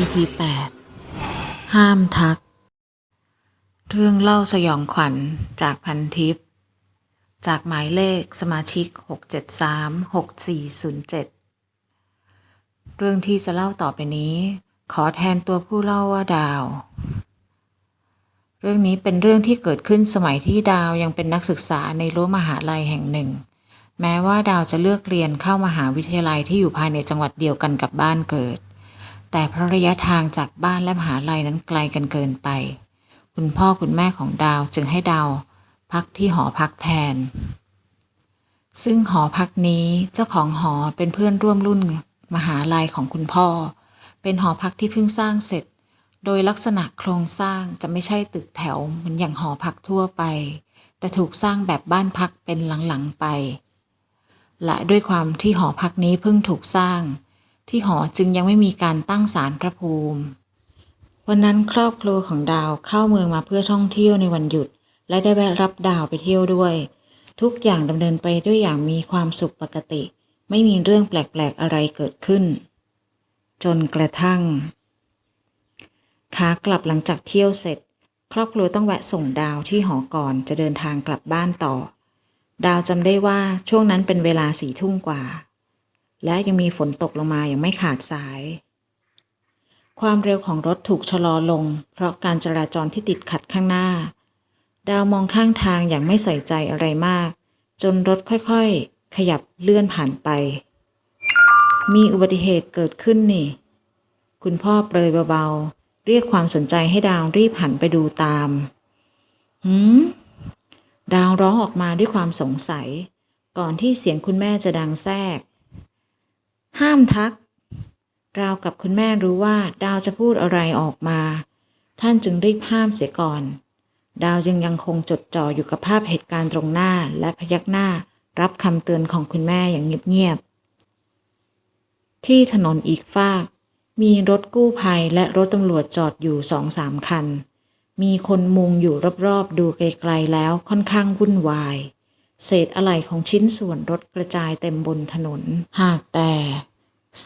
EP 8 ห้ามทัก เรื่องเล่าสยองขวัญจากพันทิปจากหมายเลขสมาชิก 673-6407 เรื่องที่จะเล่าต่อไปนี้ ขอแทนตัวผู้เล่าว่าดาว เรื่องนี้เป็นเรื่องที่เกิดขึ้นสมัยที่ดาวยังเป็นนักศึกษาในรั้วมหาลัยแห่งหนึ่ง แม้ว่าดาวจะเลือกเรียนเข้ามหาวิทยาลัยที่อยู่ภายในจังหวัดเดียวกันกับบ้านเกิด แต่เพราะระยะทางจากบ้านและมหาลัยนั้นไกลกันเกินไป คุณพ่อคุณแม่ของดาวจึงให้ดาวพักที่หอพักแทน ซึ่งหอพักนี้เจ้าของหอเป็นเพื่อนร่วมรุ่นมหาลัยของคุณพ่อ เป็นหอพักที่เพิ่งสร้างเสร็จ โดยลักษณะโครงสร้างจะไม่ใช่ตึกแถวเหมือนอย่างหอพักทั่วไป แต่ถูกสร้างแบบบ้านพักเป็นหลังๆไป และด้วยความที่หอพักนี้เพิ่งถูกสร้าง ที่หอจึงยังไม่มีการตั้งศาลพระภูมิ วันนั้นครอบครัวของดาวเข้าเมืองมาเพื่อท่องเที่ยวในวันหยุด และได้แวะรับดาวไปเที่ยวด้วย ทุกอย่างดำเนินไปด้วยอย่างมีความสุขปกติ ไม่มีเรื่องแปลกๆอะไรเกิดขึ้น จนกระทั่งขากลับหลังจากเที่ยวเสร็จ ครอบครัวต้องแวะส่งดาวที่หอก่อนจะเดินทางกลับบ้านต่อ ดาวจำได้ว่าช่วงนั้นเป็นเวลาสี่ทุ่มกว่า และยังมีฝนตกลงมาอย่างไม่ขาดสาย ความเร็วของรถถูกชะลอลง เพราะการจราจรที่ติดขัดข้างหน้า ดาวมองข้างทางอย่างไม่ใส่ใจอะไรมาก จนรถค่อยๆ ขยับเลื่อนผ่านไป มีอุบัติเหตุเกิดขึ้นนี่ คุณพ่อเปรยเบาๆ เรียกความสนใจให้ดาวรีบหันไปดูตามหืมดาวร้องออกมาด้วยความสงสัย ก่อนที่เสียงคุณแม่จะดังแทรก ห้ามทัก ราวกับคุณแม่รู้ว่าดาวจะพูดอะไรออกมา ท่านจึงรีบห้ามเสียก่อน ดาวยังยังคงจดจ่ออยู่กับภาพเหตุการณ์ตรงหน้าและพยักหน้ารับคำเตือนของคุณแม่อย่างเงียบๆ ที่ถนนอีกฟาก มีรถกู้ภัยและรถตำรวจจอดอยู่สองสามคัน มีคนมุงอยู่รอบๆ ดูไกลๆแล้วค่อนข้างวุ่นวาย เศษอะไหล่ของชิ้นส่วนรถกระจายเต็มบนถนน หากแต่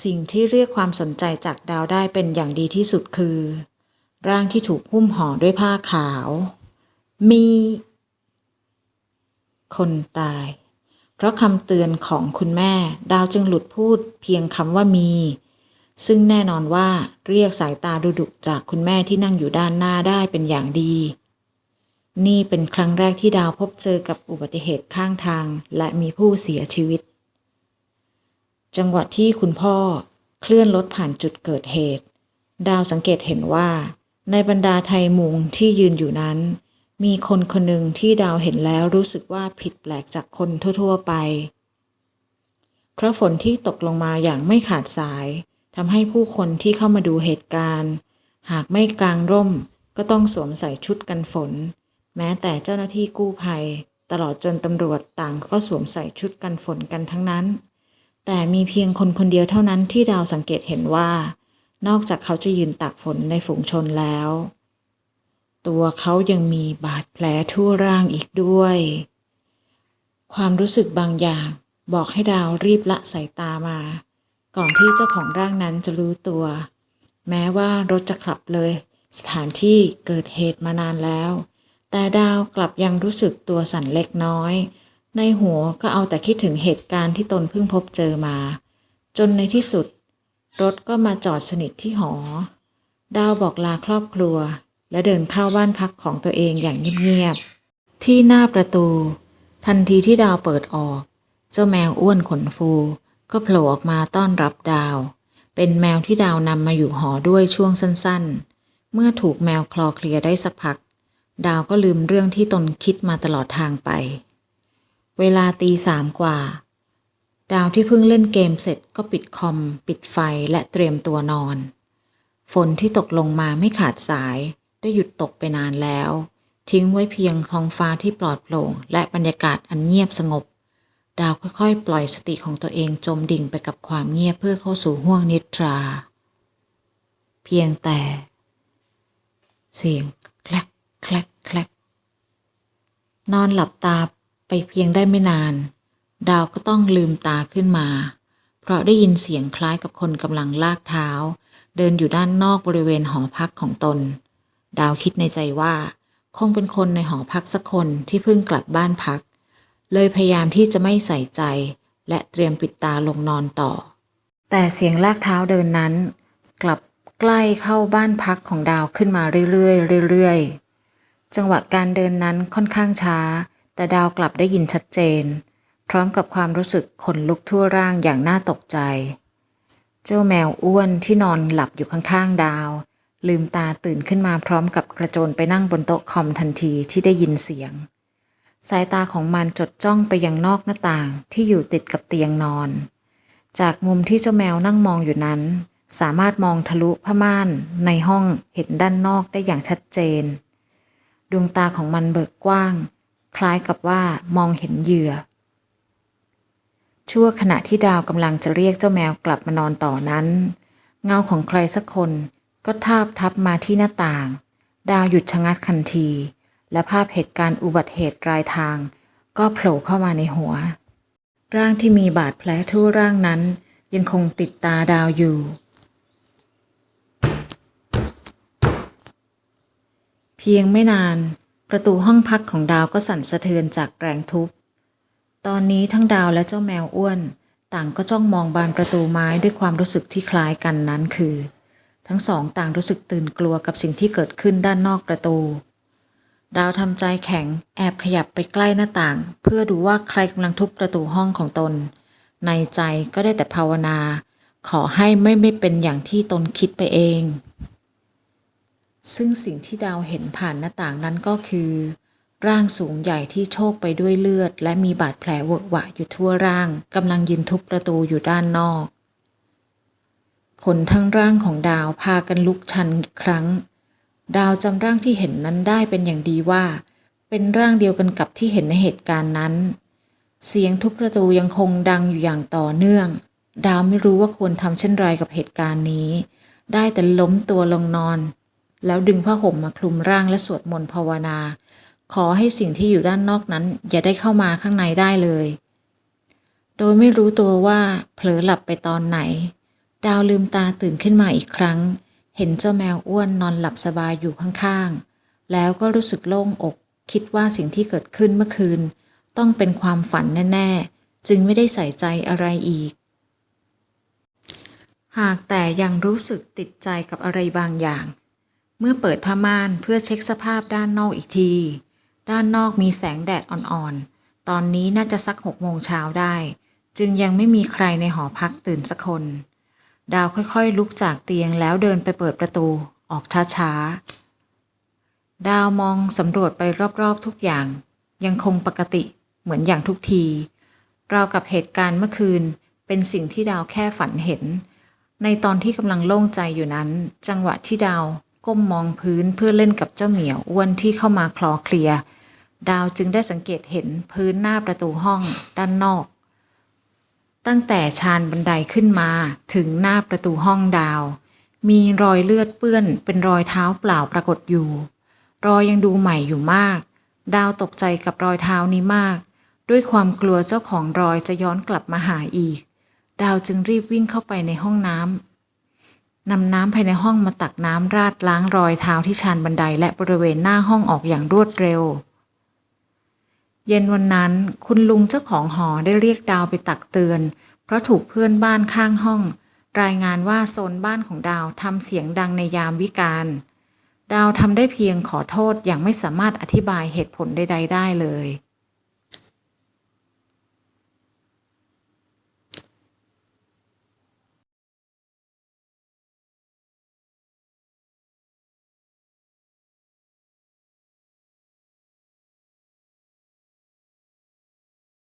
สิ่งที่เรียกความสนใจจากดาวได้เป็นอย่างดีที่สุดคือ ร่างที่ถูกหุ้มห่อด้วยผ้าขาว มี คนตาย เพราะคำเตือนของคุณแม่ ดาวจึงหลุดพูดเพียงคำว่ามี ซึ่งแน่นอนว่าเรียกสายตาดุดุจากคุณแม่ที่นั่งอยู่ด้านหน้าได้เป็นอย่างดี นี่เป็นครั้งแรกที่ดาวพบเจอกับอุบัติเหตุข้างทางและมีผู้เสียชีวิต จังหวะที่คุณพ่อเคลื่อนรถผ่านจุดเกิดเหตุ ดาวสังเกตเห็นว่า ในบรรดาไทยมุงที่ยืนอยู่นั้น มีคนคนหนึ่งที่ดาวเห็นแล้วรู้สึกว่าผิดแปลกจากคนทั่ว ๆ ไปเพราะฝนที่ตกลงมาอย่างไม่ขาดสายทำให้ผู้คนที่เข้ามาดูเหตุการณ์ หากไม่กลางร่มก็ต้องสวมใส่ชุดกันฝน แม้แต่เจ้าหน้าที่กู้ภัย ตลอดจนตำรวจต่างก็สวมใส่ชุดกันฝนกันทั้งนั้น แต่มีเพียงคนคนเดียวเท่านั้นที่ดาวสังเกตเห็นว่า นอกจากเขาจะยืนตากฝนในฝูงชนแล้ว ตัวเขายังมีบาดแผลทั่วร่างอีกด้วย ความรู้สึกบางอย่างบอกให้ดาวรีบละสายตามา ก่อนที่เจ้าของร่างนั้นจะรู้ตัว แม้ว่ารถจะขับเลย สถานที่เกิดเหตุมานานแล้ว แต่ดาวกลับยังรู้สึกตัวสั่นเล็กน้อย ในหัวก็เอาแต่คิดถึงเหตุการณ์ที่ตนเพิ่งพบเจอมา จนในที่สุด รถก็มาจอดสนิทที่หอ ดาวบอกลาครอบครัว และเดินเข้าบ้านพักของตัวเองอย่างเงียบๆที่หน้าประตู ทันทีที่ดาวเปิดออก เจ้าแมวอ้วนขนฟู ก็โผล่ออกมาต้อนรับดาว เป็นแมวที่ดาวนำมาอยู่หอด้วยช่วงสั้นๆ เมื่อถูกแมวคลอเคลียได้สักพัก ดาวก็ลืมเรื่องที่ตนคิดมาตลอดทางไป เวลาตีสามกว่า ดาวที่เพิ่งเล่นเกมเสร็จก็ปิดคอม ปิดไฟและเตรียมตัวนอน ฝนที่ตกลงมาไม่ขาดสาย ได้หยุดตกไปนานแล้ว ทิ้งไว้เพียงท้องฟ้าที่ปลอดโปร่ง และบรรยากาศอันเงียบสงบ ดาวค่อยๆ ปล่อยสติของตัวเองจมดิ่งไปกับความเงียบเพื่อเข้าสู่ห้วงนิทรา เพียงแต่ เสียงแคลกแคลกแคลกนอนหลับตา ไปเพียงได้ไม่นาน ดาวก็ต้องลืมตาขึ้นมา เพราะได้ยินเสียงคล้ายกับคนกำลังลากเท้า เดินอยู่ด้านนอกบริเวณหอพักของตน ดาวคิดในใจว่า คงเป็นคนในหอพักสักคนที่เพิ่งกลับบ้านพัก เลยพยายามที่จะไม่ใส่ใจ และเตรียมปิดตาลงนอนต่อ แต่เสียงลากเท้าเดินนั้น กลับใกล้เข้าบ้านพักของดาวขึ้นมาเรื่อยๆเรื่อยๆจังหวะการเดินนั้นค่อนข้างช้า แต่ดาวกลับได้ยินชัดเจน พร้อมกับความรู้สึกขนลุกทั่วร่างอย่างน่าตกใจ เจ้าแมวอ้วนที่นอนหลับอยู่ข้างๆดาว ลืมตาตื่นขึ้นมาพร้อมกับกระโจนไปนั่งบนโต๊ะคอมทันทีที่ได้ยินเสียง สายตาของมันจดจ้องไปยังนอกหน้าต่างที่อยู่ติดกับเตียงนอน จากมุมที่เจ้าแมวนั่งมองอยู่นั้น สามารถมองทะลุผ้าม่านในห้องเห็นด้านนอกได้อย่างชัดเจน ดวงตาของมันเบิกกว้าง คล้ายกับว่ามองเห็นเหยื่อ ชั่วขณะที่ดาวกำลังจะเรียกเจ้าแมวกลับมานอนต่อนั้น เงาของใครสักคนก็ทาบทับมาที่หน้าต่าง ดาวหยุดชะงักทันที และภาพเหตุการณ์อุบัติเหตุรายทาง ก็โผล่เข้ามาในหัว ร่างที่มีบาดแผลทั่วร่างนั้น ยังคงติดตาดาวอยู่ เพียงไม่นาน ประตูห้องพักของดาวก็สั่นสะเทือนจากแรงทุบ ตอนนี้ทั้งดาวและเจ้าแมวอ้วน ต่างก็จ้องมองบานประตูไม้ด้วยความรู้สึกที่คล้ายกันนั้นคือ ทั้งสองต่างรู้สึกตื่นกลัวกับสิ่งที่เกิดขึ้นด้านนอกประตู ดาวทำใจแข็งแอบขยับไปใกล้หน้าต่าง เพื่อดูว่าใครกำลังทุบประตูห้องของตน ในใจก็ได้แต่ภาวนา ขอให้ไม่ไม่เป็นอย่างที่ตนคิดไปเอง ซึ่งสิ่งที่ดาวเห็นผ่านหน้าต่างนั้นก็คือ ร่างสูงใหญ่ที่โชกไปด้วยเลือด และมีบาดแผลเวอะหวะอยู่ทั่วร่างกำลังยืนทุบประตูอยู่ด้านนอกขนทั้งร่างของดาวพากันลุกชันอีกครั้ง ดาวจำร่างที่เห็นนั้นได้เป็นอย่างดีว่า เป็นร่างเดียวกันกับที่เห็นในเหตุการณ์นั้น เสียงทุบประตูยังคงดังอยู่อย่างต่อเนื่อง ดาวไม่รู้ว่าควรทำเช่นไรกับเหตุการณ์นี้ ได้แต่ล้มตัวลงนอน แล้วดึงผ้าห่มมาคลุมร่างและสวดมนต์ภาวนา ขอให้สิ่งที่อยู่ด้านนอกนั้น อย่าได้เข้ามาข้างในได้เลย โดยไม่รู้ตัวว่าเผลอหลับไปตอนไหน ดาวลืมตาตื่นขึ้นมาอีกครั้ง เห็นเจ้าแมวอ้วนนอนหลับสบายอยู่ข้างๆ แล้วก็รู้สึกโล่งอก คิดว่าสิ่งที่เกิดขึ้นเมื่อคืน ต้องเป็นความฝันแน่ๆ จึงไม่ได้ใส่ใจอะไรอีก หากแต่ยังรู้สึกติดใจกับอะไรบางอย่าง เมื่อเปิดผ้าม่านเพื่อเช็คสภาพด้านนอกอีกที ด้านนอกมีแสงแดดอ่อนๆ ตอนนี้น่าจะสักหกโมงเช้าได้ จึงยังไม่มีใครในหอพักตื่นสักคน ดาวค่อยๆ ลุกจากเตียงแล้วเดินไปเปิดประตูออกช้าๆ ดาวมองสำรวจไปรอบๆทุกอย่าง ยังคงปกติเหมือนอย่างทุกทีราวกับเหตุการณ์เมื่อคืนเป็นสิ่งที่ดาวแค่ฝันเห็น ในตอนที่กำลังโล่งใจอยู่นั้น จังหวะที่ดาว ก้มมองพื้นเพื่อเล่นกับเจ้าเหมียวอ้วนที่เข้ามาคลอเคลีย ดาวจึงได้สังเกตเห็นพื้นหน้าประตูห้องด้านนอก ตั้งแต่ชานบันไดขึ้นมาถึงหน้าประตูห้องดาว มีรอยเลือดเปื้อนเป็นรอยเท้าเปล่าปรากฏอยู่ รอยยังดูใหม่อยู่มาก ดาวตกใจกับรอยเท้านี้มาก ด้วยความกลัวเจ้าของรอยจะย้อนกลับมาหาอีก ดาวจึงรีบวิ่งเข้าไปในห้องน้ำ นำน้ำภายในห้องมาตักน้ำราดล้างรอยเท้าที่ชานบันไดและบริเวณหน้าห้องออกอย่างรวดเร็ว เย็นวันนั้นคุณลุงเจ้าของหอได้เรียกดาวไปตักเตือน เพราะถูกเพื่อนบ้านข้างห้อง รายงานว่าโซนบ้านของดาวทำเสียงดังในยามวิกาลดาวทำได้เพียงขอโทษอย่างไม่สามารถอธิบายเหตุผลใดๆได้เลย